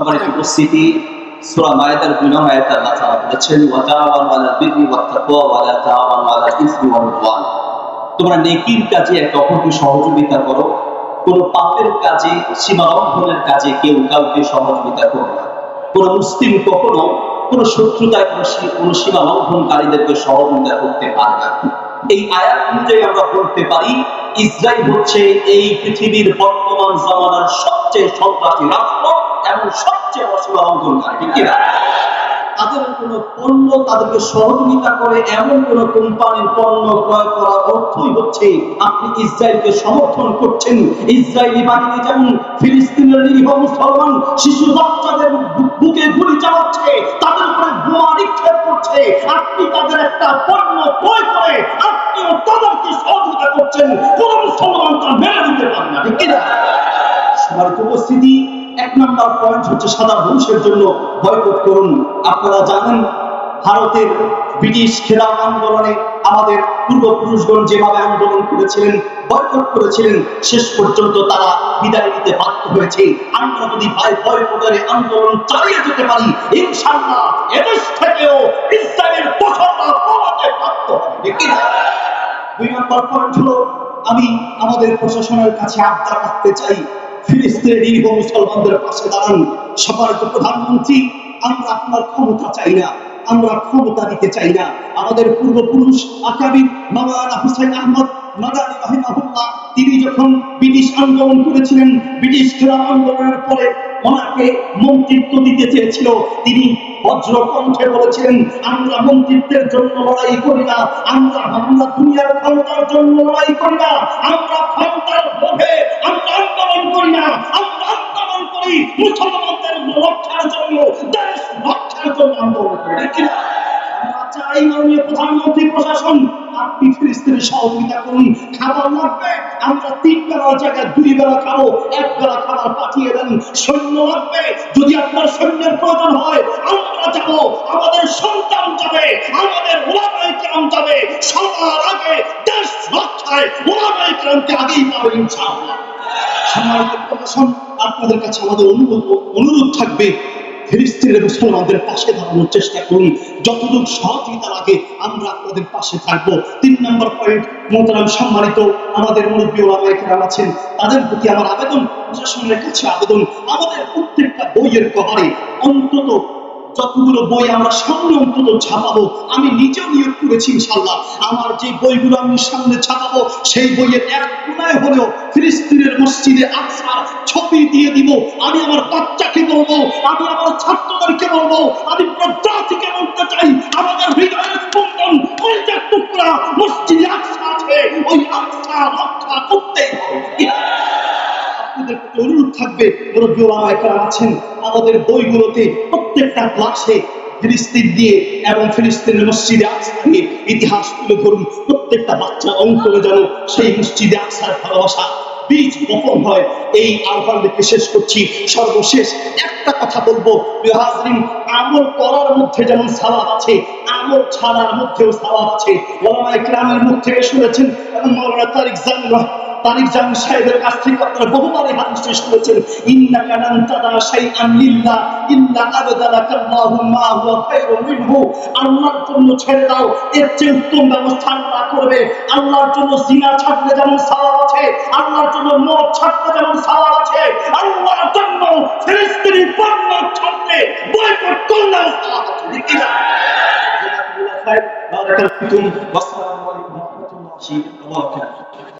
উপস্থিতি কোন কখনো কোন শত্রুতায়, কোন সীমা লঙ্ঘনকারীদেরকে সহযোগিতা করতে পারে না। এই আয়াত অনুযায়ী আমরা বলতে পারি ইসরায়েল হচ্ছে এই পৃথিবীর বর্তমান জামানার সবচেয়ে সন্ত্রাসী রাষ্ট্র। এবং সবচেয়ে অসীমা লঙ্ঘনকারী ঠিক কিনা? তাদের কোন পণ্য তাদেরকে সহযোগিতা করে এমন কোন কোম্পানির পণ্য ক্রয় করার অর্থই হচ্ছে আপনি ইসরায়েলকে সমর্থন করছেন। ইসরায়েলি বাহিনী যেমন ফিলিস্তিনের নিরীহ মুসলমান শিশু বাচ্চাদের বুকে গুলি চালাচ্ছে, তাদের উপরে বোমা নিক্ষেপ করছে। আপনি তাদের একটা পণ্য ক্রয় করে আপনিও তাদেরকে সহযোগিতা করছেন। কোন মুসলমান তা মেনে নিতে পারে না, ঠিক কিনা? সবার উপস্থিতি এক নাম্বার পয়েন্ট হচ্ছে সাদা বংশের জন্য বয়কট করুন। আপনারা জানেন, ভারতের ব্রিটিশ খেলাফ আন্দোলনে আমাদের পূর্বপুরুষগণ যেভাবে আন্দোলন করেছিলেন, বয়কট করেছিলেন, শেষ পর্যন্ত তারা বিদায় নিতে বাধ্য হয়েছে। আমরা যদি ভাই বয়কটের আন্দোলন চালিয়ে যেতে পারি, ইনশাআল্লাহ এদেশ থেকেও ইসরায়েলের দোষররা পালাতে বাধ্য হবে দুই নম্বর পয়েন্ট হলো, আমি আমাদের প্রশাসনের কাছে আবদার রাখতে চাই। ফিলিস্তিনের নিরীহ মুসলমানদের পাশে দাঁড়ান। প্রধানমন্ত্রী, আমরা আপনার ক্ষমতা চাই না, আমরা ক্ষমতা দিতে চাই না। আমাদের পূর্বপুরুষ মাওলানা হুসাইন আহমদ তিনি যখন ব্রিটিশ আন্দোলন করেছিলেন, ব্রিটিশ খেলাফ আন্দোলনের পরে ওনাকে মন্ত্রিত্ব দিতে চেয়েছিল। তিনি বজ্র কণ্ঠে বলেছিলেন, আমরা মন্ত্রিত্বের জন্য লড়াই করি না, আমরা আমরা দুনিয়ার ক্ষমতার জন্য লড়াই করি না, আমরা ক্ষমতার লোভে আমরা আন্দোলন করি মুসলমানদের রক্ষার জন্য, দেশ রক্ষার জন্য আন্দোলন করি কিনা? চাই মাননীয় প্রধানমন্ত্রী, প্রশাসন, আপনি সহযোগিতা করুন। খাবার লাগবে, আমরা তিন বেলার জায়গায় দুই বেলা খাব, এক বেলা খাবার পাঠিয়ে দেন, সৈন্য লাগবে। যদি আপনার সৈন্যের প্রয়োজন হয়, আমরা যাব, আমাদের সন্তান যাবে, আমাদের ওলামাই কেরাম যাবে। সবার আগে দেশ রক্ষায় ওলামাই কেরামকে আগেই ইনশাআল্লাহ। সম্মানিত আপনাদের কাছে আমাদের অনুরোধ অনুরোধ থাকবে মুসলমানদের পাশে দাঁড়ানোর চেষ্টা করুন। আমরা আপনাদের পাশে থাকব। তিন নম্বর পয়েন্ট, মোহতারাম সম্মানিত আমাদের মুরব্বী আছেন, তাদের প্রতি আমার আবেদন, প্রশাসনের কাছে আবেদন। আমাদের প্রত্যেকটা বইয়ের কভারে অন্তত যতগুলো বই আমরা সামনে অন্তত ছাপাবো, আমি নিজেও নিয়োগ করেছি ইনশাল্লাহ আমার যে বইগুলো আমি সামনে ছাপাবো, সেই বইয়ের এক কোনায় হলেও ফিলিস্তিনের মসজিদে আকসার ছবি দিয়ে দিব। আমি আমার বাচ্চাকে বলব, আমি আমার ছাত্রদেরকে বলব, আমি প্রজাতিকে বলতে চাই আমাদের হৃদয়ের স্পন্দন ওই যে টুকরা মসজিদে আকসা আছে, ওই আকসা রক্ষা করতেই হবে। অনুরোধ থাকবে আছেন? আমাদের বইগুলোতে প্রত্যেকটা ক্লাসে ফিলিস্তিন দিয়ে এবং ফিলিস্তিনের মসজিদে নিয়ে ইতিহাস তুলে ধরুন। প্রত্যেকটা বাচ্চা অঙ্কনে যেন সেই মসজিদে আকসার ভালোবাসা বীজ বপন হয় এই আহ্বান শেষ করছি। সর্বশেষ একটা কথা বলব। হাজরিন, আমল করার মধ্যে যেমন সালাদ আছে আমল ছাড়ার মধ্যেও সালাদ আছে। শুনেছেন এবং মাওলানা তারিক তারিক জামি সাহেবের কাছ থেকে আপনারা বহুবার এই হাদিসটি শুনেছেন ইন্নাকা লান তাদা শাইআন লিল্লাহ ইল্লা আবদালাকা আল্লাহু মা হুয়া খায়রুম মিনহু। আল্লাহর জন্য ছেড়ে দাও, এর চেয়ে উত্তম ব্যবস্থা আল্লাহ করবে। আল্লাহর জন্য জিনা ছাড়তে যেমন সালাদ আছে, আল্লাহর জন্য মদ ছাড়তে যেমন সালাদ আছে, আল্লাহর জন্য ফিলিস্তিনি পণ্য ছাড়তে বয়কট করলেও সালাদ আছে। ঠিক না? খায়র বারাকাতুহু ওয়াসসালামু আলাইকুম ওয়া রাহমাতুল্লাহি ওয়া বারাকাতুহু।